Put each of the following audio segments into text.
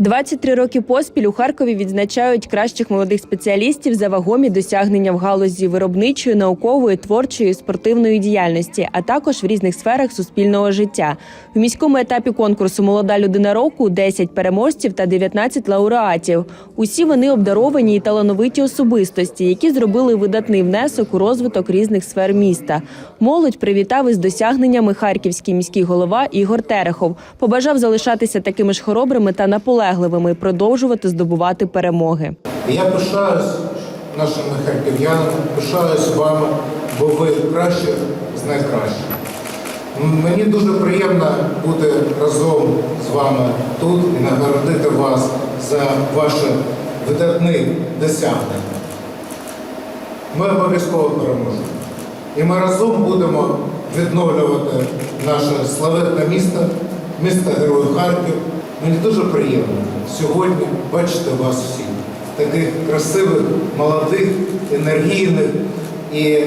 23 роки поспіль у Харкові відзначають кращих молодих спеціалістів за вагомі досягнення в галузі виробничої, наукової, творчої, спортивної діяльності, а також в різних сферах суспільного життя. У міському етапі конкурсу Молода людина року 10 переможців та 19 лауреатів. Усі вони обдаровані і талановиті особистості, які зробили видатний внесок у розвиток різних сфер міста. Молодь привітав із досягненнями харківський міський голова Ігор Терехов. Побажав залишатися такими ж хоробрими та наполегливими, і продовжувати здобувати перемоги. Я пишаюсь нашими харків'янами, пишаюсь вами, бо ви кращі з найкращих. Мені дуже приємно бути разом з вами тут і нагородити вас за ваші видатні досягнення. Ми обов'язково переможемо. І ми разом будемо відновлювати наше славетне місто, місто Герой Харків. Мені дуже приємно сьогодні бачити вас всіх, таких красивих, молодих, енергійних. І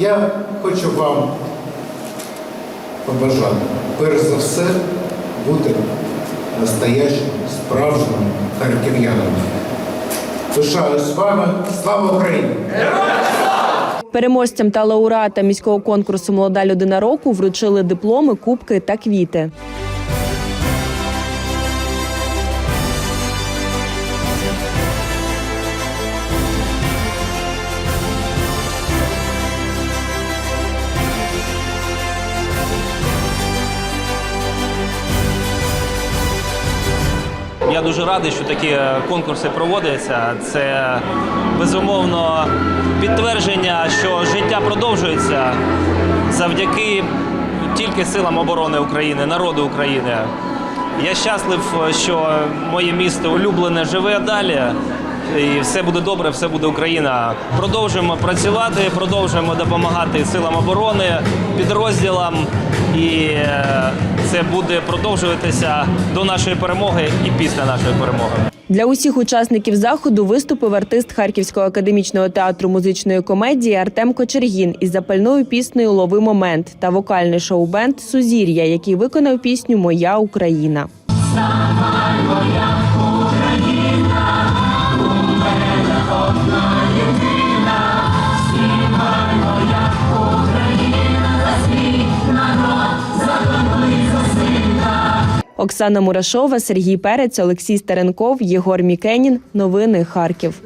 я хочу вам побажати, перш за все, бути настоящим, справжнім харків'яном. Пишаюсь вами. Слава Україні! Переможцям та лауреатам міського конкурсу Молода людина року вручили дипломи, кубки та квіти. Я дуже радий, що такі конкурси проводяться. Це безумовно підтвердження, що життя продовжується завдяки тільки силам оборони України, народу України. Я щаслив, що моє місто улюблене живе далі. І все буде добре, все буде Україна. Продовжуємо працювати, продовжуємо допомагати силам оборони, підрозділам, і е, це буде продовжуватися до нашої перемоги і після нашої перемоги. Для усіх учасників заходу виступив артист Харківського академічного театру музичної комедії Артем Кочергін із запальною піснею Лови момент та вокальний шоу-бенд Сузір'я, який виконав пісню Моя Україна. Оксана Мурашова, Сергій Перець, Олексій Старенков, Єгор Мікенін. Новини Харків.